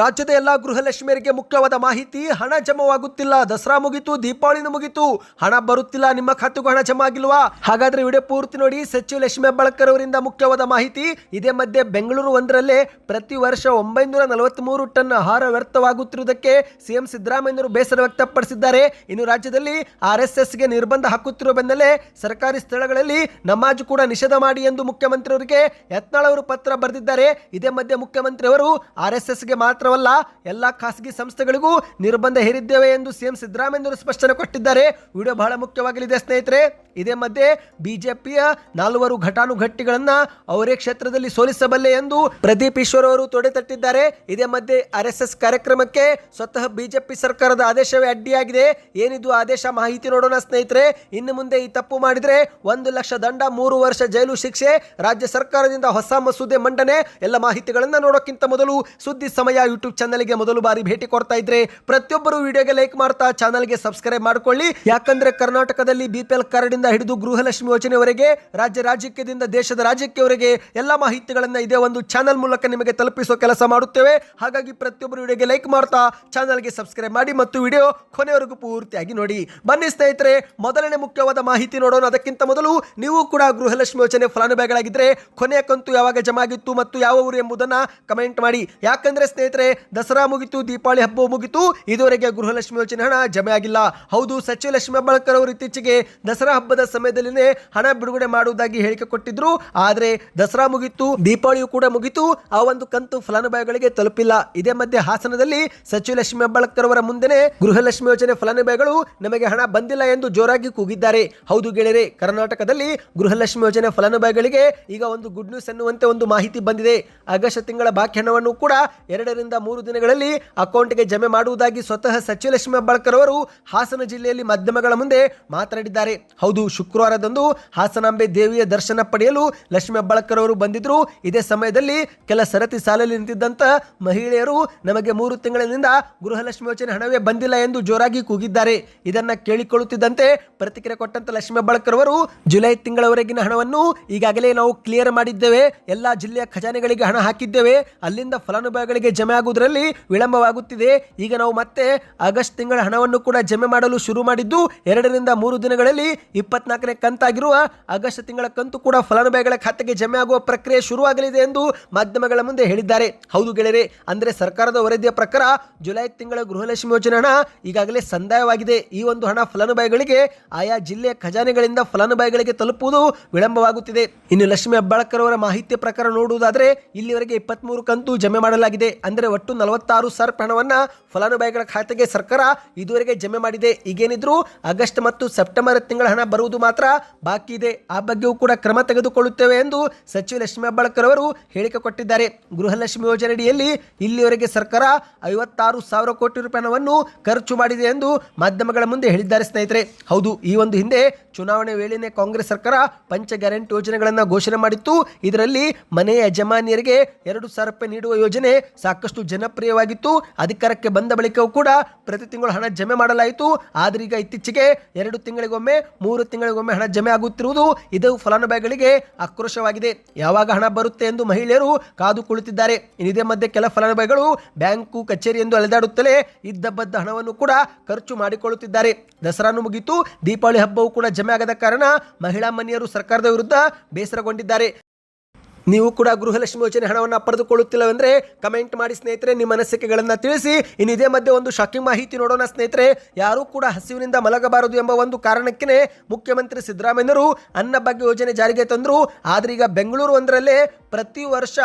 ರಾಜ್ಯದ ಎಲ್ಲಾ ಗೃಹಲಕ್ಷ್ಮಿಯರಿಗೆ ಮುಖ್ಯವಾದ ಮಾಹಿತಿ, ಹಣ ಜಮವಾಗುತ್ತಿಲ್ಲ, ದಸರಾ ಮುಗಿತು ದೀಪಾವಳಿನೂ ಮುಗಿತು. ಹಣ ಬರುತ್ತಿಲ್ಲ, ನಿಮ್ಮ ಖಾತೆಗೂ ಹಣ ಜಮಾ ಆಗಿಲ್ವಾ ಹಾಗಾದ್ರೆ ವಿಡಿಯೋ ಪೂರ್ತಿ ನೋಡಿ, ಸಚಿವ ಲಕ್ಷ್ಮಿ ಹೆಬ್ಬಾಳ್ಕರ್ ಅವರಿಂದ ಮುಖ್ಯವಾದ ಮಾಹಿತಿ. ಇದೇ ಮಧ್ಯೆ ಬೆಂಗಳೂರು ಒಂದರಲ್ಲೇ ಪ್ರತಿ ವರ್ಷ ಒಂಬೈನೂರ ನಲವತ್ಮೂರು ಟನ್ ಆಹಾರ ವ್ಯರ್ಥವಾಗುತ್ತಿರುವುದಕ್ಕೆ ಸಿಎಂ ಸಿದ್ದರಾಮಯ್ಯನವರು ಬೇಸರ ವ್ಯಕ್ತಪಡಿಸಿದ್ದಾರೆ. ಇನ್ನು ರಾಜ್ಯದಲ್ಲಿ ಆರ್ ಎಸ್ ಎಸ್ಗೆ ನಿರ್ಬಂಧ ಹಾಕುತ್ತಿರುವ ಬೆನ್ನಲ್ಲೇ ಸರ್ಕಾರಿ ಸ್ಥಳಗಳಲ್ಲಿ ನಮಾಜ್ ಕೂಡ ನಿಷೇಧ ಮಾಡಿ ಎಂದು ಮುಖ್ಯಮಂತ್ರಿಯವರಿಗೆ ಯತ್ನಾಳ್ ಅವರು ಪತ್ರ ಬರೆದಿದ್ದಾರೆ. ಇದೇ ಮಧ್ಯೆ ಮುಖ್ಯಮಂತ್ರಿ ಅವರು ಆರ್ ಎಸ್ ಎಸ್ಗೆ ಮಾತ್ರವಲ್ಲ, ಎಲ್ಲಾ ಖಾಸಗಿ ಸಂಸ್ಥೆಗಳಿಗೂ ನಿರ್ಬಂಧ ಹೇರಿದ್ದೇವೆ ಎಂದು ಸಿಎಂ ಸಿದ್ದರಾಮಯ್ಯವರು ಸ್ಪಷ್ಟನೆ ಕೊಟ್ಟಿದ್ದಾರೆ. ವಿಡಿಯೋ ಬಹಳ ಮುಖ್ಯವಾಗಲಿದೆ ಸ್ನೇಹಿತರೆ. ಇದೇ ಮಧ್ಯೆ ಬಿಜೆಪಿಯ ನಾಲ್ವರು ಘಟಾನುಘಟ್ಟಿಗಳನ್ನ ಅವರೇ ಕ್ಷೇತ್ರದಲ್ಲಿ ಸೋಲಿಸಬಲ್ಲೆ ಎಂದು ಪ್ರದೀಪ್ ಈಶ್ವರ್ ಅವರು ತೊಡೆ ತಟ್ಟಿದ್ದಾರೆ. ಇದೇ ಮಧ್ಯೆ ಆರ್ ಕಾರ್ಯಕ್ರಮಕ್ಕೆ ಸ್ವತಃ ಬಿಜೆಪಿ ಸರ್ಕಾರದ ಆದೇಶವೇ ಅಡ್ಡಿಯಾಗಿದೆ. ಏನಿದು ಆದೇಶ ಮಾಹಿತಿ ನೋಡೋಣ ಸ್ನೇಹಿತರೆ. ಇನ್ನು ಮುಂದೆ ಈ ತಪ್ಪು ಮಾಡಿದ್ರೆ ಒಂದು ಲಕ್ಷ ದಂಡ, ಮೂರು ವರ್ಷ ಜೈಲು ಶಿಕ್ಷೆ, ರಾಜ್ಯ ಸರ್ಕಾರದಿಂದ ಹೊಸ ಮಸೂದೆ ಮಂಡನೆ, ಎಲ್ಲ ಮಾಹಿತಿಗಳನ್ನ ನೋಡೋಕ್ಕಿಂತ ಮೊದಲು ಸುದ್ದಿ ಸಮಯ ಯೂಟ್ಯೂಬ್ ಚಾನಲ್ಗೆ ಮೊದಲು ಬಾರಿ ಭೇಟಿ ಕೊಡ್ತಾ ಇದ್ರೆ ಪ್ರತಿಯೊಬ್ಬರು ವಿಡಿಯೋಗೆ ಲೈಕ್ ಮಾಡ್ತಾ ಚಾನಲ್ಗೆ ಸಬ್ಸ್ಕ್ರೈಬ್ ಮಾಡ್ಕೊಳ್ಳಿ. ಯಾಕಂದ್ರೆ ಕರ್ನಾಟಕದಲ್ಲಿ ಬಿಪಿಎಲ್ ಕಾರ್ಡ್ ಇಂದ ಹಿಡಿದು ಗೃಹಲಕ್ಷ್ಮಿ ಯೋಜನೆವರೆಗೆ ರಾಜ್ಯ ರಾಜಕೀಯದಿಂದ ದೇಶದ ರಾಜಕೀಯವರೆಗೆ ಎಲ್ಲ ಮಾಹಿತಿಗಳನ್ನ ಇದೇ ಒಂದು ಚಾನಲ್ ಮೂಲಕ ನಿಮಗೆ ತಲುಪಿಸೋ ಕೆಲಸ ಮಾಡುತ್ತೇವೆ. ಹಾಗಾಗಿ ಪ್ರತಿಯೊಬ್ಬರು ವಿಡಿಯೋಗೆ ಲೈಕ್ ಮಾಡ್ತಾ ಚಾನಲ್ಗೆ ಸಬ್ಸ್ಕ್ರೈಬ್ ಮಾಡಿ ಮತ್ತು ವಿಡಿಯೋ ಕೊನೆವರೆಗೂ ಪೂರ್ತಿಯಾಗಿ ನೋಡಿ. ಬನ್ನಿ ಸ್ನೇಹಿತರೆ, ಮೊದಲನೇ ಮುಖ್ಯವಾದ ಮಾಹಿತಿ ನೋಡೋಣ. ಅದಕ್ಕಿಂತ ಮೊದಲು ನೀವು ಕೂಡ ಗೃಹಲಕ್ಷ್ಮಿ ಯೋಜನೆ ಫಲಾನುಭವಿಗಳಾಗಿದ್ದರೆ ಕೊನೆಯ ಕಂತು ಯಾವಾಗ ಜಮಾ ಆಗಿತ್ತು ಮತ್ತು ಯಾವ ಊರು ಎಂಬುದನ್ನ ಕಮೆಂಟ್ ಮಾಡಿ. ಯಾಕಂದ್ರೆ ಸ್ನೇಹಿತರೆ ದಸರಾ ಮುಗಿತು, ದೀಪಾವಳಿ ಹಬ್ಬ ಮುಗಿತು, ಇದುವರೆಗೆ ಗೃಹಲಕ್ಷ್ಮಿ ಯೋಜನೆ ಹಣ ಜಮೆ ಆಗಿಲ್ಲ. ಹೌದು ಸಚಿವ ಲಕ್ಷ್ಮಿ ಹೆಬ್ಬಾಳ್ಕರ್ ಅವರು ಇತ್ತೀಚೆಗೆ ದಸರಾ ಹಬ್ಬದ ಸಮಯದಲ್ಲಿನೇ ಹಣ ಬಿಡುಗಡೆ ಮಾಡುವುದಾಗಿ ಹೇಳಿಕೆ ಕೊಟ್ಟಿದ್ರು. ಆದರೆ ದಸರಾ ಮುಗಿತು, ದೀಪಾವಳಿಯು ಕೂಡ ಮುಗಿತು, ಆ ಒಂದು ಕಂತು ಫಲಾನುಭವಿಗಳಿಗೆ ತಲುಪಿಲ್ಲ. ಇದೇ ಮಧ್ಯೆ ಹಾಸನದಲ್ಲಿ ಸಚಿವ ಲಕ್ಷ್ಮಿ ಹೆಬ್ಬಾಳ್ಕರ್ ಅವರ ಮುಂದೆನೆ ಗೃಹಲಕ್ಷ್ಮಿ ಯೋಜನೆ ಫಲಾನುಭವಿಗಳು ನಮಗೆ ಹಣ ಬಂದಿಲ್ಲ ಎಂದು ಜೋರಾಗಿ ಕೂಗಿದ್ದಾರೆ. ಹೌದು ಗೆಳೆಯರೆ, ಕರ್ನಾಟಕದಲ್ಲಿ ಗೃಹಲಕ್ಷ್ಮಿ ಯೋಜನೆ ಫಲಾನುಭವಿಗಳಿಗೆ ಈಗ ಒಂದು ಗುಡ್ ನ್ಯೂಸ್ ಎನ್ನುವಂತೆ ಒಂದು ಮಾಹಿತಿ ಬಂದಿದೆ. ಆಗಸ್ಟ್ ತಿಂಗಳ ಬಾಕಿ ಹಣವನ್ನು ಕೂಡ ಎರಡರಿಂದ ಮೂರು ದಿನಗಳಲ್ಲಿ ಅಕೌಂಟ್ಗೆ ಜಮೆ ಮಾಡುವುದಾಗಿ ಸ್ವತಃ ಸಚಿವ ಲಕ್ಷ್ಮಿ ಹೆಬ್ಬಾಳ್ಕರ್ ಅವರು ಹಾಸನ ಜಿಲ್ಲೆಯಲ್ಲಿ ಮಾಧ್ಯಮಗಳ ಮುಂದೆ ಮಾತನಾಡಿದ್ದಾರೆ. ಹೌದು, ಶುಕ್ರವಾರದಂದು ಹಾಸನಾಂಬೆ ದೇವಿಯ ದರ್ಶನ ಪಡೆಯಲು ಲಕ್ಷ್ಮಿ ಹೆಬ್ಬಾಳ್ಕರ್ ಅವರು ಬಂದಿದ್ರು ಇದೇ ಸಮಯದಲ್ಲಿ ಕೆಲ ಸರತಿ ಸಾಲಲ್ಲಿ ನಿಂತಿದ್ದಂತ ಮಹಿಳೆಯರು ನಮಗೆ ಮೂರು ತಿಂಗಳಿನಿಂದ ಗೃಹಲಕ್ಷ್ಮಿ ಯೋಜನೆ ಹಣವೇ ಬಂದಿಲ್ಲ ಎಂದು ಜೋರಾಗಿ ಕೂಗಿದ್ದಾರೆ. ಇದನ್ನ ಕೇಳಿಕೊಳ್ಳುತ್ತಿದ್ದಂತೆ ಪ್ರತಿಕ್ರಿಯೆ ಕೊಟ್ಟಂತ ಲಕ್ಷ್ಮಿ ಹೆಬ್ಬಾಳ್ಕರ್ ಅವರು ಜುಲೈ ತಿಂಗಳವರೆಗಿನ ಹಣವನ್ನು ಈಗಾಗಲೇ ನಾವು ಕ್ಲಿಯರ್ ಮಾಡಿದ್ದೇವೆ. ಎಲ್ಲಾ ಜಿಲ್ಲೆಯ ಖಜಾನೆಗಳಿಗೆ ಹಣ ಹಾಕಿದ್ದೇವೆ. ಅಲ್ಲಿಂದ ಫಲಾನುಭವಿಗಳಿಗೆ ಜಮೆ ಆಗುವುದರಲ್ಲಿ ವಿಳಂಬವಾಗುತ್ತಿದೆ. ಈಗ ನಾವು ಮತ್ತೆ ಆಗಸ್ಟ್ ತಿಂಗಳ ಹಣವನ್ನು ಕೂಡ ಜಮೆ ಮಾಡಲು ಶುರು ಮಾಡಿದ್ದು, ಎರಡರಿಂದ ಮೂರು ದಿನಗಳಲ್ಲಿ ಇಪ್ಪತ್ನಾಲ್ಕನೇ ಕಂತಾಗಿರುವ ಆಗಸ್ಟ್ ತಿಂಗಳ ಕಂತು ಕೂಡ ಫಲಾನುಭವಿಗಳ ಖಾತೆಗೆ ಜಮೆ ಆಗುವ ಪ್ರಕ್ರಿಯೆ ಶುರುವಾಗಲಿದೆ ಎಂದು ಮಾಧ್ಯಮಗಳ ಮುಂದೆ ಹೇಳಿದ್ದಾರೆ. ಹೌದು ಗೆಳೆಯರೆ, ಅಂದರೆ ಸರ್ಕಾರದ ವರದಿಯ ಪ್ರಕಾರ ಜುಲೈ ತಿಂಗಳ ಗೃಹಲಕ್ಷ್ಮಿ ಯೋಜನೆ ಹಣ ಈಗಾಗಲೇ ಸಂದಾಯವಾಗಿದೆ. ಈ ಒಂದು ಹಣ ಫಲಾನುಭವಿಗಳಿಗೆ, ಆಯಾ ಜಿಲ್ಲೆಯ ಖಜಾನೆಗಳಿಂದ ಫಲಾನುಭವಿಗಳಿಗೆ ತಲುಪುವುದು ವಿಳಂಬವಾಗುತ್ತಿದೆ. ಇನ್ನು ಲಕ್ಷ್ಮಿ ಹೆಬ್ಬಾಳ್ಕರ್ ಅವರ ಮಾಹಿತಿ ಪ್ರಕಾರ ನೋಡುವುದಾದರೆ, ಇಲ್ಲಿವರೆಗೆ ಇಪ್ಪತ್ಮೂರು ಕಂತು ಜಮೆ ಮಾಡಲಾಗಿದೆ. ಅಂದರೆ ಒಟ್ಟು ನಲವತ್ತಾರು ಸಾವಿರ ಹಣವನ್ನು ಫಲಾನುಭವಿಗಳ ಖಾತೆಗೆ ಸರ್ಕಾರ ಇದುವರೆಗೆ ಜಮೆ ಮಾಡಿದೆ. ಈಗೇನಿದ್ರು ಆಗಸ್ಟ್ ಮತ್ತು ಸೆಪ್ಟೆಂಬರ್ ತಿಂಗಳ ಹಣ ಬರುವುದು ಮಾತ್ರ ಬಾಕಿ ಇದೆ. ಆ ಬಗ್ಗೆಯೂ ಕೂಡ ಕ್ರಮ ತೆಗೆದುಕೊಳ್ಳುತ್ತೇವೆ ಎಂದು ಸಚಿವ ಲಕ್ಷ್ಮೀ ಹೆಬ್ಬಾಳ್ಕರ್ ಅವರು ಹೇಳಿಕೆ ಕೊಟ್ಟಿದ್ದಾರೆ. ಗೃಹಲಕ್ಷ್ಮಿ ಯೋಜನೆಯಡಿಯಲ್ಲಿ ಇಲ್ಲಿವರೆಗೆ ಸರ್ಕಾರ ಐವತ್ತಾರು ಸಾವಿರ ಕೋಟಿ ರೂಪಾಯಿ ಹಣವನ್ನು ಖರ್ಚು ಮಾಡಿದೆ ಎಂದು ಮಾಧ್ಯಮಗಳ ಮುಂದೆ ಹೇಳಿದ್ದಾರೆ ಸ್ನೇಹಿತರೆ. ಹೌದು, ಈ ಒಂದು ಹಿಂದೆ ಚುನಾವಣೆ ವೇಳೆಯೇ ಕಾಂಗ್ರೆಸ್ ಸರ್ಕಾರ ಪಂಚ ಗ್ಯಾರಂಟಿ ಯೋಜನೆಗಳನ್ನು ಘೋಷಣೆ ಮಾಡಿತ್ತು. ಇದರಲ್ಲಿ ಮನೆಯ ಯಜಮಾನಿಯರಿಗೆ ಎರಡು ಸಾವಿರ ರೂಪಾಯಿ ನೀಡುವ ಯೋಜನೆ ಸಾಕಷ್ಟು ಜನಪ್ರಿಯವಾಗಿತ್ತು. ಅಧಿಕಾರಕ್ಕೆ ಬಂದ ಬಳಿಕವೂ ಕೂಡ ಪ್ರತಿ ತಿಂಗಳು ಹಣ ಜಮೆ ಮಾಡಲಾಯಿತು. ಆದರೆ ಈಗ ಇತ್ತೀಚೆಗೆ ಎರಡು ತಿಂಗಳಿಗೊಮ್ಮೆ, ಮೂರು ತಿಂಗಳಿಗೊಮ್ಮೆ ಹಣ ಜಮೆ ಆಗುತ್ತಿರುವುದು ಇದು ಫಲಾನುಭವಿಗಳಿಗೆ ಆಕ್ರೋಶವಾಗಿದೆ. ಯಾವಾಗ ಹಣ ಬರುತ್ತೆ ಎಂದು ಮಹಿಳೆಯರು ಕಾದು ಕುಳಿತಿದ್ದಾರೆ. ಇದೇ ಮಧ್ಯೆ ಕೆಲ ಫಲಾನುಭವಿಗಳು ಬ್ಯಾಂಕು, ಕಚೇರಿ ಎಂದು ಅಲೆದಾಡುತ್ತಲೇ ಇದ್ದ ಬದ್ದ ಹಣವನ್ನು ಕೂಡ ಖರ್ಚು ಮಾಡಿಕೊಳ್ಳುತ್ತಿದ್ದಾರೆ. ದಸರಾನು ಮುಗಿತು. ದೀಪಾವಳಿ ಹಬ್ಬವು ಕೂಡ ಜಮೆ ಆಗದ ಕಾರಣ ಮಹಿಳಾ ಮನೆಯರು ಸರ್ಕಾರದ ವಿರುದ್ಧ ಬೇಸರಗೊಂಡಿದ್ದಾರೆ. ನೀವು ಕೂಡ ಗೃಹಲಕ್ಷ್ಮಿ ಯೋಜನೆ ಹಣವನ್ನು ಪಡೆದುಕೊಳ್ಳುತ್ತಿಲ್ಲವೆಂದರೆ ಕಮೆಂಟ್ ಮಾಡಿ ಸ್ನೇಹಿತರೆ, ನಿಮ್ಮ ಅನಿಸಿಕೆಗಳನ್ನು ತಿಳಿಸಿ. ಇನ್ನು ಇದೇ ಮಧ್ಯೆ ಒಂದು ಶಾಕಿಂಗ್ ಮಾಹಿತಿ ನೋಡೋಣ ಸ್ನೇಹಿತರೆ. ಯಾರೂ ಕೂಡ ಹಸಿವಿನಿಂದ ಮಲಗಬಾರದು ಎಂಬ ಒಂದು ಕಾರಣಕ್ಕೆ ಮುಖ್ಯಮಂತ್ರಿ ಸಿದ್ದರಾಮಯ್ಯರು ಅನ್ನ ಭಾಗ್ಯ ಯೋಜನೆ ಜಾರಿಗೆ ತಂದರು. ಆದರೆ ಈಗ ಬೆಂಗಳೂರು ಒಂದರಲ್ಲೇ ಪ್ರತಿ ವರ್ಷ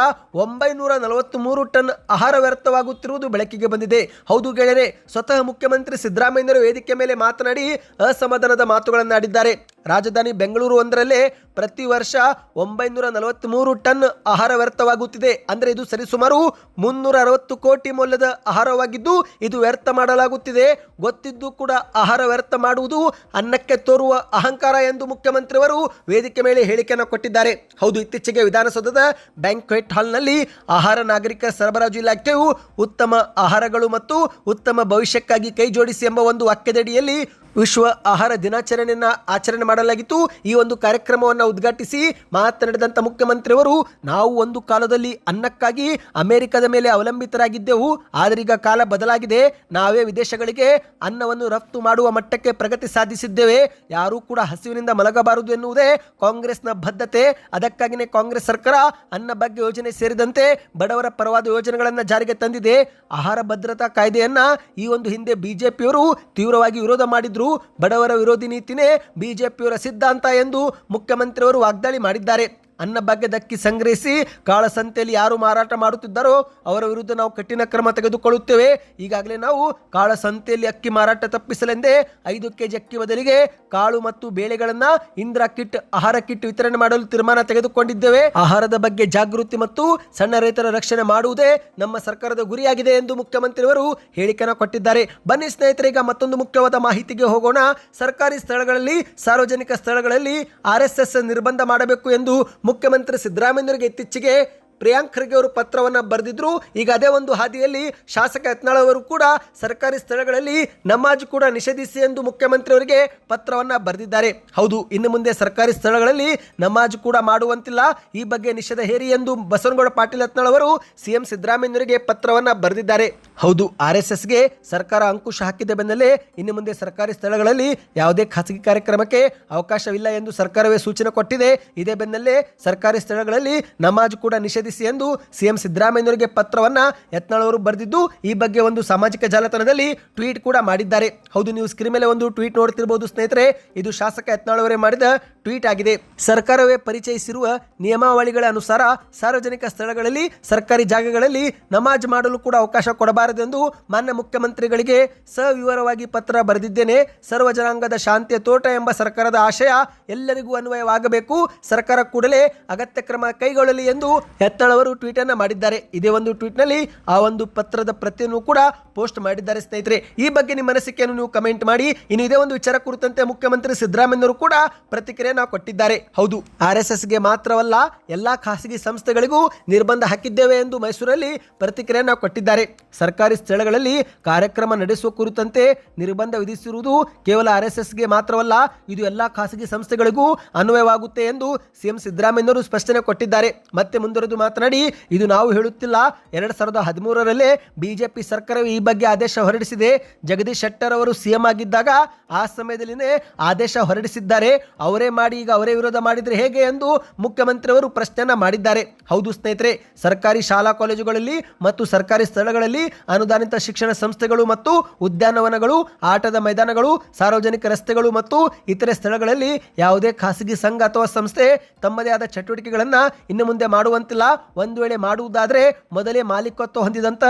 ಒಂಬೈನೂರ ನಲವತ್ತ್ ಮೂರು ಟನ್ ಆಹಾರ ವ್ಯರ್ಥವಾಗುತ್ತಿರುವುದು ಬೆಳಕಿಗೆ ಬಂದಿದೆ. ಹೌದು ಗೆಳೆಯರೆ, ಸ್ವತಃ ಮುಖ್ಯಮಂತ್ರಿ ಸಿದ್ದರಾಮಯ್ಯರು ವೇದಿಕೆ ಮೇಲೆ ಮಾತನಾಡಿ ಅಸಮಾಧಾನದ ಮಾತುಗಳನ್ನು ಆಡಿದ್ದಾರೆ ರಾಜಧಾನಿ ಬೆಂಗಳೂರು ಒಂದರಲ್ಲೇ ಪ್ರತಿ ವರ್ಷ ಒಂಬೈನೂರ ನಲವತ್ತ್ ಮೂರು ಟನ್ ಆಹಾರ ವ್ಯರ್ಥವಾಗುತ್ತಿದೆ. ಅಂದರೆ ಇದು ಸರಿಸುಮಾರು ಮುನ್ನೂರ ಅರವತ್ತು ಕೋಟಿ ಮೌಲ್ಯದ ಆಹಾರವಾಗಿದ್ದು ಇದು ವ್ಯರ್ಥ ಮಾಡಲಾಗುತ್ತಿದೆ. ಗೊತ್ತಿದ್ದು ಕೂಡ ಆಹಾರ ವ್ಯರ್ಥ ಮಾಡುವುದು ಅನ್ನಕ್ಕೆ ತೋರುವ ಅಹಂಕಾರ ಎಂದು ಮುಖ್ಯಮಂತ್ರಿಯವರು ವೇದಿಕೆ ಮೇಲೆ ಹೇಳಿಕೆಯನ್ನು ಕೊಟ್ಟಿದ್ದಾರೆ. ಹೌದು, ಇತ್ತೀಚೆಗೆ ವಿಧಾನಸೌಧದ ಬ್ಯಾಂಕ್ವೆಟ್ ಹಾಲ್ನಲ್ಲಿ ಆಹಾರ ನಾಗರಿಕ ಸರಬರಾಜು ಇಲಾಖೆಯು ಉತ್ತಮ ಆಹಾರಗಳು ಮತ್ತು ಉತ್ತಮ ಭವಿಷ್ಯಕ್ಕಾಗಿ ಕೈ ಜೋಡಿಸಿ ಎಂಬ ಒಂದು ವಾಕ್ಯದಡಿಯಲ್ಲಿ ವಿಶ್ವ ಆಹಾರ ದಿನಾಚರಣೆಯನ್ನು ಆಚರಣೆ ಮಾಡಲಾಗಿತ್ತು. ಈ ಒಂದು ಕಾರ್ಯಕ್ರಮವನ್ನು ಉದ್ಘಾಟಿಸಿ ಮಾತನಾಡಿದಂಥ ಮುಖ್ಯಮಂತ್ರಿಯವರು, ನಾವು ಒಂದು ಕಾಲದಲ್ಲಿ ಅನ್ನಕ್ಕಾಗಿ ಅಮೆರಿಕದ ಮೇಲೆ ಅವಲಂಬಿತರಾಗಿದ್ದೆವು. ಆದರೀಗ ಕಾಲ ಬದಲಾಗಿದೆ. ನಾವೇ ವಿದೇಶಗಳಿಗೆ ಅನ್ನವನ್ನು ರಫ್ತು ಮಾಡುವ ಮಟ್ಟಕ್ಕೆ ಪ್ರಗತಿ ಸಾಧಿಸಿದ್ದೇವೆ. ಯಾರೂ ಕೂಡ ಹಸಿವಿನಿಂದ ಮಲಗಬಾರದು ಎನ್ನುವುದೇ ಕಾಂಗ್ರೆಸ್ನ ಬದ್ಧತೆ. ಅದಕ್ಕಾಗಿಯೇ ಕಾಂಗ್ರೆಸ್ ಸರ್ಕಾರ ಅನ್ನ ಭಾಗ್ಯ ಯೋಜನೆ ಸೇರಿದಂತೆ ಬಡವರ ಪರವಾದ ಯೋಜನೆಗಳನ್ನು ಜಾರಿಗೆ ತಂದಿದೆ. ಆಹಾರ ಭದ್ರತಾ ಕಾಯ್ದೆಯನ್ನ ಈ ಒಂದು ಹಿಂದೆ ಬಿಜೆಪಿಯವರು ತೀವ್ರವಾಗಿ ವಿರೋಧ ಮಾಡಿದ್ರು. ಬಡವರ ವಿರೋಧಿ ನೀತಿನೇ ಬಿಜೆಪಿಯವರ ಸಿದ್ಧಾಂತ ಎಂದು ಮುಖ್ಯಮಂತ್ರಿಯವರು ವಾಗ್ದಾಳಿ ಮಾಡಿದ್ದಾರೆ. ಅನ್ನ ದಕ್ಕಿ ಸಂಗ್ರಹಿಸಿ ಕಾಳಸಂತೆಯಲ್ಲಿ ಯಾರು ಮಾರಾಟ ಮಾಡುತ್ತಿದ್ದಾರೋ ಅವರ ವಿರುದ್ಧ ನಾವು ಕಠಿಣ ಕ್ರಮ ತೆಗೆದುಕೊಳ್ಳುತ್ತೇವೆ. ಈಗಾಗಲೇ ನಾವು ಕಾಳಸಂತೆಯಲ್ಲಿ ಅಕ್ಕಿ ಮಾರಾಟ ತಪ್ಪಿಸಲೆಂದೇ ಐದು ಕೆಜಿ ಅಕ್ಕಿ ಬದಲಿಗೆ ಕಾಳು ಮತ್ತು ಬೇಳೆಗಳನ್ನ ಇಂದಿರಾ ಕಿಟ್, ಆಹಾರ ಕಿಟ್ ವಿತರಣೆ ಮಾಡಲು ತೀರ್ಮಾನ ತೆಗೆದುಕೊಂಡಿದ್ದೇವೆ. ಆಹಾರದ ಬಗ್ಗೆ ಜಾಗೃತಿ ಮತ್ತು ಸಣ್ಣ ರೈತರ ರಕ್ಷಣೆ ಮಾಡುವುದೇ ನಮ್ಮ ಸರ್ಕಾರದ ಗುರಿಯಾಗಿದೆ ಎಂದು ಮುಖ್ಯಮಂತ್ರಿಯವರು ಹೇಳಿಕೆಯನ್ನು ಕೊಟ್ಟಿದ್ದಾರೆ. ಬನ್ನಿ ಸ್ನೇಹಿತರೀಗ ಮತ್ತೊಂದು ಮುಖ್ಯವಾದ ಮಾಹಿತಿಗೆ ಹೋಗೋಣ. ಸರ್ಕಾರಿ ಸ್ಥಳಗಳಲ್ಲಿ, ಸಾರ್ವಜನಿಕ ಸ್ಥಳಗಳಲ್ಲಿ ಆರ್ ನಿರ್ಬಂಧ ಮಾಡಬೇಕು ಎಂದು ಮುಖ್ಯಮಂತ್ರಿ ಸಿದ್ದರಾಮಯ್ಯರಿಗೆ ಇತ್ತೀಚೆಗೆ ಪ್ರಿಯಾಂಕ್ ಖರ್ಗೆ ಅವರು ಪತ್ರವನ್ನು ಬರೆದಿದ್ರು. ಈಗ ಅದೇ ಒಂದು ಹಾದಿಯಲ್ಲಿ ಶಾಸಕ ಯತ್ನಾಳ್ ಅವರು ಕೂಡ ಸರ್ಕಾರಿ ಸ್ಥಳಗಳಲ್ಲಿ ನಮಾಜ್ ಕೂಡ ನಿಷೇಧಿಸಿ ಎಂದು ಮುಖ್ಯಮಂತ್ರಿಯವರಿಗೆ ಪತ್ರವನ್ನು ಬರೆದಿದ್ದಾರೆ. ಹೌದು, ಇನ್ನು ಮುಂದೆ ಸರ್ಕಾರಿ ಸ್ಥಳಗಳಲ್ಲಿ ನಮಾಜ್ ಕೂಡ ಮಾಡುವಂತಿಲ್ಲ. ಈ ಬಗ್ಗೆ ನಿಷೇಧ ಹೇರಿ ಎಂದು ಬಸವನಗೌಡ ಪಾಟೀಲ್ ಯತ್ನಾಳ್ ಅವರು ಸಿಎಂ ಸಿದ್ದರಾಮಯ್ಯವರಿಗೆ ಪತ್ರವನ್ನು ಬರೆದಿದ್ದಾರೆ. ಹೌದು, ಆರ್ ಎಸ್ ಎಸ್ಗೆ ಸರ್ಕಾರ ಅಂಕುಶ ಹಾಕಿದ ಬೆನ್ನಲ್ಲೇ ಇನ್ನು ಮುಂದೆ ಸರ್ಕಾರಿ ಸ್ಥಳಗಳಲ್ಲಿ ಯಾವುದೇ ಖಾಸಗಿ ಕಾರ್ಯಕ್ರಮಕ್ಕೆ ಅವಕಾಶವಿಲ್ಲ ಎಂದು ಸರ್ಕಾರವೇ ಸೂಚನೆ ಕೊಟ್ಟಿದೆ. ಇದೇ ಬೆನ್ನಲ್ಲೇ ಸರ್ಕಾರಿ ಸ್ಥಳಗಳಲ್ಲಿ ನಮಾಜ್ ಕೂಡ ನಿಷೇಧಿಸಿ ಎಂದು ಸಿಎಂ ಸಿದ್ದರಾಮಯ್ಯನವರಿಗೆ ಪತ್ರವನ್ನ ಯತ್ನಾಳ್ ಅವರು ಬರೆದಿದ್ದು, ಈ ಬಗ್ಗೆ ಒಂದು ಸಾಮಾಜಿಕ ಜಾಲತಾಣದಲ್ಲಿ ಟ್ವೀಟ್ ಕೂಡ ಮಾಡಿದ್ದಾರೆ. ಹೌದು, ನೀವು ಸ್ಕ್ರೀನ್ ಮೇಲೆ ಒಂದು ಟ್ವೀಟ್ ನೋಡ್ತಿರ್ಬೋದು ಸ್ನೇಹಿತರೆ. ಇದು ಶಾಸಕ ಯತ್ನಾಳ್ ಅವರೇ ಮಾಡಿದ ಟ್ವೀಟ್ ಆಗಿದೆ. ಸರ್ಕಾರವೇ ಪರಿಚಯಿಸಿರುವ ನಿಯಮಾವಳಿಗಳ ಅನುಸಾರ ಸಾರ್ವಜನಿಕ ಸ್ಥಳಗಳಲ್ಲಿ, ಸರ್ಕಾರಿ ಜಾಗಗಳಲ್ಲಿ ನಮಾಜ್ ಮಾಡಲು ಕೂಡ ಅವಕಾಶ ಕೊಡಬಾರದೆಂದು ಮಾನ್ಯ ಮುಖ್ಯಮಂತ್ರಿಗಳಿಗೆ ಸವಿವರವಾಗಿ ಪತ್ರ ಬರೆದಿದ್ದೇನೆ. ಸರ್ವ ಜನಾಂಗದ ಶಾಂತಿಯ ತೋಟ ಎಂಬ ಸರ್ಕಾರದ ಆಶಯ ಎಲ್ಲರಿಗೂ ಅನ್ವಯವಾಗಬೇಕು. ಸರ್ಕಾರ ಕೂಡಲೇ ಅಗತ್ಯ ಕ್ರಮ ಕೈಗೊಳ್ಳಲಿ ಎಂದು ಹೆತ್ತಳವರು ಟ್ವೀಟ್ ಅನ್ನ ಮಾಡಿದ್ದಾರೆ. ಇದೇ ಒಂದು ಟ್ವೀಟ್ನಲ್ಲಿ ಆ ಒಂದು ಪತ್ರದ ಪ್ರತಿಯನ್ನು ಕೂಡ ಪೋಸ್ಟ್ ಮಾಡಿದ್ದಾರೆ ಸ್ನೇಹಿತರೆ. ಈ ಬಗ್ಗೆ ನಿಮ್ಮ ಅನಿಸಿಕೆಯನ್ನು ನೀವು ಕಮೆಂಟ್ ಮಾಡಿ. ಇನ್ನು ಇದೇ ಒಂದು ವಿಚಾರ ಕುರಿತಂತೆ ಮುಖ್ಯಮಂತ್ರಿ ಸಿದ್ದರಾಮಯ್ಯವರು ಕೂಡ ಪ್ರತಿಕ್ರಿಯೆಯನ್ನು ಕೊಟ್ಟಿದ್ದಾರೆ. ಹೌದು, ಆರ್ ಎಸ್ ಎಸ್ಗೆ ಮಾತ್ರವಲ್ಲ ಎಲ್ಲಾ ಖಾಸಗಿ ಸಂಸ್ಥೆಗಳಿಗೂ ನಿರ್ಬಂಧ ಹಾಕಿದ್ದೇವೆ ಎಂದು ಮೈಸೂರಲ್ಲಿ ಪ್ರತಿಕ್ರಿಯೆಯನ್ನು ಕೊಟ್ಟಿದ್ದಾರೆ. ಸರ್ಕಾರಿ ಸ್ಥಳಗಳಲ್ಲಿ ಕಾರ್ಯಕ್ರಮ ನಡೆಸುವ ಕುರಿತಂತೆ ನಿರ್ಬಂಧ ವಿಧಿಸಿರುವುದು ಕೇವಲ ಆರ್ ಎಸ್ ಎಸ್ಗೆ ಮಾತ್ರವಲ್ಲ, ಇದು ಎಲ್ಲ ಖಾಸಗಿ ಸಂಸ್ಥೆಗಳಿಗೂ ಅನ್ವಯವಾಗುತ್ತೆ ಎಂದು ಸಿಎಂ ಸಿದ್ದರಾಮಯ್ಯವರು ಸ್ಪಷ್ಟನೆ ಕೊಟ್ಟಿದ್ದಾರೆ. ಮತ್ತೆ ಮುಂದುವರೆದು ಮಾತನಾಡಿ, ಇದು ನಾವು ಹೇಳುತ್ತಿಲ್ಲ, ಎರಡು ಸಾವಿರದ ಹದಿಮೂರರಲ್ಲೇ ಬಿಜೆಪಿ ಸರ್ಕಾರವು ಈ ಬಗ್ಗೆ ಆದೇಶ ಹೊರಡಿಸಿದೆ. ಜಗದೀಶ್ ಶೆಟ್ಟರ್ ಅವರು ಸಿಎಂ ಆಗಿದ್ದಾಗ ಆ ಸಮಯದಲ್ಲಿನೇ ಆದೇಶ ಹೊರಡಿಸಿದ್ದಾರೆ. ಅವರೇ ಮಾಡಿ, ಈಗ ಅವರೇ ವಿರೋಧ ಮಾಡಿದರೆ ಹೇಗೆ ಎಂದು ಮುಖ್ಯಮಂತ್ರಿಯವರು ಪ್ರಶ್ನೆಯನ್ನ ಮಾಡಿದ್ದಾರೆ. ಹೌದು ಸ್ನೇಹಿತರೆ, ಸರ್ಕಾರಿ ಶಾಲಾ ಕಾಲೇಜುಗಳಲ್ಲಿ ಮತ್ತು ಸರ್ಕಾರಿ ಸ್ಥಳಗಳಲ್ಲಿ ಅನುದಾನಿತ ಶಿಕ್ಷಣ ಸಂಸ್ಥೆಗಳು ಮತ್ತು ಉದ್ಯಾನವನಗಳು, ಆಟದ ಮೈದಾನಗಳು, ಸಾರ್ವಜನಿಕ ರಸ್ತೆಗಳು ಮತ್ತು ಇತರೆ ಸ್ಥಳಗಳಲ್ಲಿ ಯಾವುದೇ ಖಾಸಗಿ ಸಂಘ ಅಥವಾ ಸಂಸ್ಥೆ ತಮ್ಮದೇ ಆದ ಚಟುವಟಿಕೆಗಳನ್ನು ಇನ್ನು ಮುಂದೆ ಮಾಡುವಂತಿಲ್ಲ. ಒಂದು ವೇಳೆ ಮಾಡುವುದಾದರೆ ಮೊದಲೇ ಮಾಲೀಕತ್ವ ಹೊಂದಿದಂತ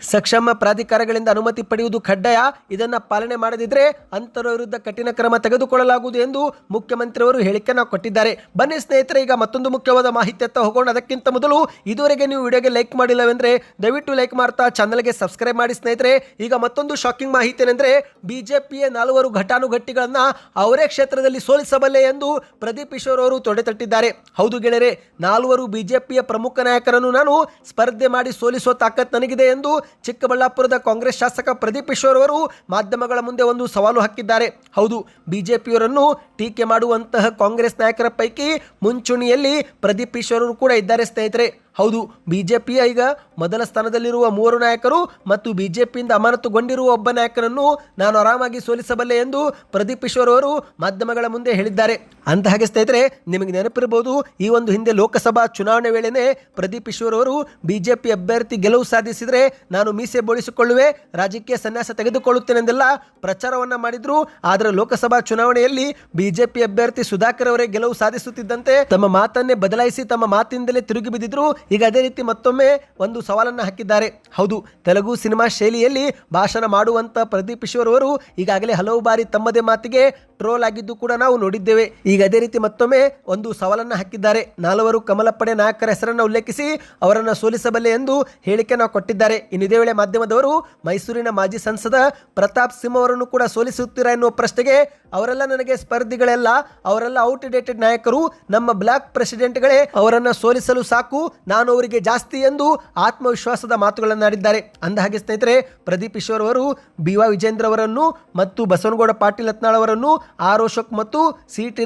ಸಕ್ಷಮ ಪ್ರಾಧಿಕಾರಗಳಿಂದ ಅನುಮತಿ ಪಡೆಯುವುದು ಕಡ್ಡಾಯ? ಇದನ್ನು ಪಾಲನೆ ಮಾಡದಿದ್ದರೆ ಅಂತರ ವಿರುದ್ಧ ಕಠಿಣ ಕ್ರಮ ತೆಗೆದುಕೊಳ್ಳಲಾಗುವುದು ಎಂದು ಮುಖ್ಯಮಂತ್ರಿಯವರು ಹೇಳಿಕೆಯನ್ನು ಕೊಟ್ಟಿದ್ದಾರೆ. ಬನ್ನಿ ಸ್ನೇಹಿತರೆ, ಈಗ ಮತ್ತೊಂದು ಮುಖ್ಯವಾದ ಮಾಹಿತಿಯತ್ತ ಹೋಗೋಣ. ಅದಕ್ಕಿಂತ ಮೊದಲು ಇದುವರೆಗೆ ನೀವು ವಿಡಿಯೋಗೆ ಲೈಕ್ ಮಾಡಿಲ್ಲವೆಂದರೆ ದಯವಿಟ್ಟು ಲೈಕ್ ಮಾಡ್ತಾ ಚಾನಲ್ಗೆ ಸಬ್ಸ್ಕ್ರೈಬ್ ಮಾಡಿ ಸ್ನೇಹಿತರೆ. ಈಗ ಮತ್ತೊಂದು ಶಾಕಿಂಗ್ ಮಾಹಿತಿ ಏನೆಂದ್ರೆ ಬಿಜೆಪಿಯ ನಾಲ್ವರು ಘಟಾನುಘಟ್ಟಿಗಳನ್ನು ಅವರೇ ಕ್ಷೇತ್ರದಲ್ಲಿ ಸೋಲಿಸಬಲ್ಲೆ ಎಂದು ಪ್ರದೀಪ್ ಈಶ್ವರ್ ಅವರು ತೊಡೆ ತಟ್ಟಿದ್ದಾರೆ. ಹೌದು ಗೆಳೆಯರೆ, ನಾಲ್ವರು ಬಿಜೆಪಿಯ ಪ್ರಮುಖ ನಾಯಕರನ್ನು ನಾನು ಸ್ಪರ್ಧೆ ಮಾಡಿ ಸೋಲಿಸುವ ತಾಕತ್ ನನಗಿದೆ ಎಂದು ಚಿಕ್ಕಬಳ್ಳಾಪುರದ ಕಾಂಗ್ರೆಸ್ ಶಾಸಕ ಪ್ರದೀಪ್ ಈಶ್ವರ್ ಅವರು ಮಾಧ್ಯಮಗಳ ಮುಂದೆ ಒಂದು ಸವಾಲು ಹಾಕಿದ್ದಾರೆ. ಹೌದು, ಬಿಜೆಪಿಯವರನ್ನು ಟೀಕೆ ಮಾಡುವಂತಹ ಕಾಂಗ್ರೆಸ್ ನಾಯಕರ ಪೈಕಿ ಮುಂಚೂಣಿಯಲ್ಲಿ ಪ್ರದೀಪ್ ಈಶ್ವರ್ ಕೂಡ ಇದ್ದಾರೆ ಸ್ನೇಹಿತರೆ. ಹೌದು ಬಿಜೆಪಿ ಈಗ ಮೊದಲ ಸ್ಥಾನದಲ್ಲಿರುವ ಮೂವರು ನಾಯಕರು ಮತ್ತು ಬಿಜೆಪಿಯಿಂದ ಅಮಾನತುಗೊಂಡಿರುವ ಒಬ್ಬ ನಾಯಕನನ್ನು ನಾನು ಆರಾಮಾಗಿ ಸೋಲಿಸಬಲ್ಲೆ ಎಂದು ಪ್ರದೀಪ್ ಈಶ್ವರ್ ಅವರು ಮಾಧ್ಯಮಗಳ ಮುಂದೆ ಹೇಳಿದ್ದಾರೆ. ಅಂತ ಹಾಗೆ ಸ್ನೇಹಿತರೆ, ನಿಮಗೆ ನೆನಪಿರಬಹುದು, ಈ ಒಂದು ಹಿಂದೆ ಲೋಕಸಭಾ ಚುನಾವಣೆ ವೇಳೆನೆ ಪ್ರದೀಪ್ ಈಶ್ವರ್ ಅವರು ಬಿಜೆಪಿ ಅಭ್ಯರ್ಥಿ ಗೆಲುವು ಸಾಧಿಸಿದರೆ ನಾನು ಮೀಸೆ ಬೋಳಿಸಿಕೊಳ್ಳುವೆ, ರಾಜಕೀಯ ಸನ್ಯಾಸ ತೆಗೆದುಕೊಳ್ಳುತ್ತೇನೆಂದೆಲ್ಲ ಪ್ರಚಾರವನ್ನ ಮಾಡಿದ್ರು. ಆದರೆ ಲೋಕಸಭಾ ಚುನಾವಣೆಯಲ್ಲಿ ಬಿಜೆಪಿ ಅಭ್ಯರ್ಥಿ ಸುಧಾಕರ್ ಅವರೇ ಗೆಲುವು ಸಾಧಿಸುತ್ತಿದ್ದಂತೆ ತಮ್ಮ ಮಾತನ್ನೇ ಬದಲಾಯಿಸಿ ತಮ್ಮ ಮಾತಿನಿಂದಲೇ ತಿರುಗಿ ಬಿದ್ದಿದ್ರು. ಈಗ ಅದೇ ರೀತಿ ಮತ್ತೊಮ್ಮೆ ಒಂದು ಸವಾಲನ್ನು ಹಾಕಿದ್ದಾರೆ. ಹೌದು, ತೆಲುಗು ಸಿನಿಮಾ ಶೈಲಿಯಲ್ಲಿ ಭಾಷಣ ಮಾಡುವಂಥ ಪ್ರದೀಪ್ ಈಶ್ವರ್ ಅವರು ಈಗಾಗಲೇ ಹಲವು ಬಾರಿ ತಮ್ಮದೇ ಮಾತಿಗೆ ಟ್ರೋಲ್ ಆಗಿದ್ದು ಕೂಡ ನಾವು ನೋಡಿದ್ದೇವೆ. ಈಗ ಅದೇ ರೀತಿ ಮತ್ತೊಮ್ಮೆ ಒಂದು ಸವಾಲನ್ನು ಹಾಕಿದ್ದಾರೆ. ನಾಲ್ವರು ಕಮಲ ಪಡೆ ನಾಯಕರ ಹೆಸರನ್ನು ಉಲ್ಲೇಖಿಸಿ ಅವರನ್ನು ಸೋಲಿಸಬಲ್ಲೆ ಎಂದು ಹೇಳಿಕೆ ನಾವು ಕೊಟ್ಟಿದ್ದಾರೆ. ಇನ್ನು ಇದೇ ವೇಳೆ ಮಾಧ್ಯಮದವರು ಮೈಸೂರಿನ ಮಾಜಿ ಸಂಸದ ಪ್ರತಾಪ್ ಸಿಂಹ ಅವರನ್ನು ಕೂಡ ಸೋಲಿಸುತ್ತೀರಾ ಎನ್ನುವ ಪ್ರಶ್ನೆಗೆ ಅವರೆಲ್ಲ ನನಗೆ ಸ್ಪರ್ಧಿಗಳೆಲ್ಲ, ಅವರೆಲ್ಲ ಔಟ್ ಡೇಟೆಡ್ ನಾಯಕರು, ನಮ್ಮ ಬ್ಲಾಕ್ ಪ್ರೆಸಿಡೆಂಟ್ಗಳೇ ಅವರನ್ನು ಸೋಲಿಸಲು ಸಾಕು, ನಾನು ಅವರಿಗೆ ಜಾಸ್ತಿ ಎಂದು ಆತ್ಮವಿಶ್ವಾಸದ ಮಾತುಗಳನ್ನಾಡಿದ್ದಾರೆ. ಅಂದಹಾಗೆ ಸ್ನೇಹಿತರೆ, ಪ್ರದೀಪ್ ಈಶ್ವರ್ ಅವರು ಬಿ ವಿಜೇಂದ್ರ ಅವರನ್ನು ಮತ್ತು ಬಸವನಗೌಡ ಪಾಟೀಲ್ ಯತ್ನಾಳ್ ಅವರನ್ನು ಆರ್ ಅಶೋಕ್ ಮತ್ತು ಸಿಟಿ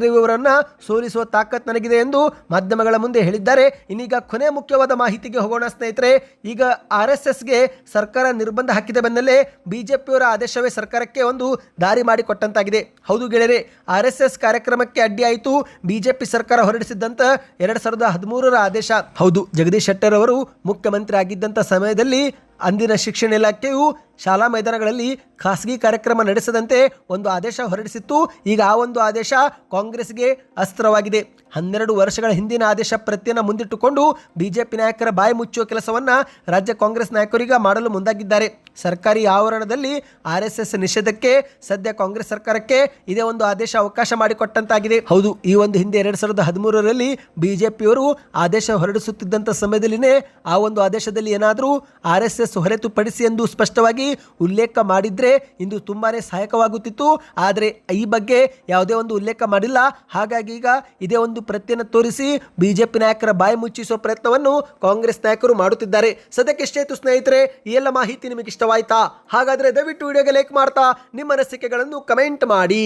ಸೋಲಿಸುವ ತಾಕತ್ ನನಗಿದೆ ಎಂದು ಮಾಧ್ಯಮಗಳ ಮುಂದೆ ಹೇಳಿದ್ದಾರೆ. ಇನ್ನೀಗ ಕೊನೆ ಮುಖ್ಯವಾದ ಮಾಹಿತಿಗೆ ಹೋಗೋಣ ಸ್ನೇಹಿತರೆ. ಈಗ ಆರ್ ಎಸ್ ಎಸ್ಗೆ ಸರ್ಕಾರ ನಿರ್ಬಂಧ ಹಾಕಿದ ಬೆನ್ನಲ್ಲೇ ಬಿಜೆಪಿಯವರ ಆದೇಶವೇ ಸರ್ಕಾರಕ್ಕೆ ಒಂದು ದಾರಿ ಮಾಡಿಕೊಟ್ಟಂತಾಗಿದೆ. ಹೌದು ಗೆಳೆಯರೆ, ಆರ್ ಎಸ್ ಎಸ್ ಕಾರ್ಯಕ್ರಮಕ್ಕೆ ಅಡ್ಡಿಯಾಯಿತು. ಬಿಜೆಪಿ ಸರ್ಕಾರ ಹೊರಡಿಸಿದ್ದಂಥ ಎರಡು ಸಾವಿರದ ಹದಿಮೂರರ ಆದೇಶ. ಹೌದು, ಜಗದೀಶ್ ಶೆಟ್ಟರ್ ಅವರು ಮುಖ್ಯಮಂತ್ರಿ ಆಗಿದ್ದಂಥ ಸಮಯದಲ್ಲಿ ಅಂದಿನ ಶಿಕ್ಷಣ ಇಲಾಖೆಯು ಶಾಲಾ ಮೈದಾನಗಳಲ್ಲಿ ಖಾಸಗಿ ಕಾರ್ಯಕ್ರಮ ನಡೆಸದಂತೆ ಒಂದು ಆದೇಶ ಹೊರಡಿಸಿತ್ತು. ಈಗ ಆ ಒಂದು ಆದೇಶ ಕಾಂಗ್ರೆಸ್ಗೆ ಅಸ್ತ್ರವಾಗಿದೆ. ಹನ್ನೆರಡು ವರ್ಷಗಳ ಹಿಂದಿನ ಆದೇಶ ಪ್ರತಿಯನ್ನು ಮುಂದಿಟ್ಟುಕೊಂಡು ಬಿಜೆಪಿ ನಾಯಕರ ಬಾಯಿ ಮುಚ್ಚುವ ಕೆಲಸವನ್ನ ರಾಜ್ಯ ಕಾಂಗ್ರೆಸ್ ನಾಯಕರಿಗೆ ಮಾಡಲು ಮುಂದಾಗಿದ್ದಾರೆ. ಸರ್ಕಾರಿ ಆವರಣದಲ್ಲಿ ಆರ್ ಎಸ್ ಎಸ್ ನಿಷೇಧಕ್ಕೆ ಸದ್ಯ ಕಾಂಗ್ರೆಸ್ ಸರ್ಕಾರಕ್ಕೆ ಇದೇ ಒಂದು ಆದೇಶ ಅವಕಾಶ ಮಾಡಿಕೊಟ್ಟಂತಾಗಿದೆ. ಹೌದು, ಈ ಒಂದು ಹಿಂದೆ ಎರಡು ಸಾವಿರದ ಹದಿಮೂರರಲ್ಲಿ ಬಿಜೆಪಿಯವರು ಆದೇಶ ಹೊರಡಿಸುತ್ತಿದ್ದಂಥ ಸಮಯದಲ್ಲಿನೇ ಆ ಒಂದು ಆದೇಶದಲ್ಲಿ ಏನಾದರೂ ಆರ್ ಎಸ್ ಎಸ್ ಹೊರತುಪಡಿಸಿ ಎಂದು ಸ್ಪಷ್ಟವಾಗಿ ಉಲ್ಲೇಖ ಮಾಡಿದ್ರೆ ಇಂದು ತುಂಬಾನೇ ಸಹಾಯಕವಾಗುತ್ತಿತ್ತು. ಆದರೆ ಈ ಬಗ್ಗೆ ಯಾವುದೇ ಒಂದು ಉಲ್ಲೇಖ ಮಾಡಿಲ್ಲ. ಹಾಗಾಗಿ ಈಗ ಇದೇ ಒಂದು ಪ್ರತಿಯನ್ನು ತೋರಿಸಿ ಬಿಜೆಪಿ ನಾಯಕರ ಬಾಯಿ ಮುಚ್ಚಿಸುವ ಪ್ರಯತ್ನವನ್ನು ಕಾಂಗ್ರೆಸ್ ನಾಯಕರು ಮಾಡುತ್ತಿದ್ದಾರೆ. ಸದ್ಯಕ್ಕೆ ಇಷ್ಟೇತು ಸ್ನೇಹಿತರೆ, ಈ ಎಲ್ಲ ಮಾಹಿತಿ ನಿಮಗೆ ಇಷ್ಟವಾಯ್ತಾ ಹಾಗಾದರೆ ದಯವಿಟ್ಟು ವಿಡಿಯೋಗೆ ಲೈಕ್ ಮಾಡ್ತಾ, ನಿಮ್ಮ ಅನಿಸಿಕೆಗಳನ್ನು ಕಮೆಂಟ್ ಮಾಡಿ.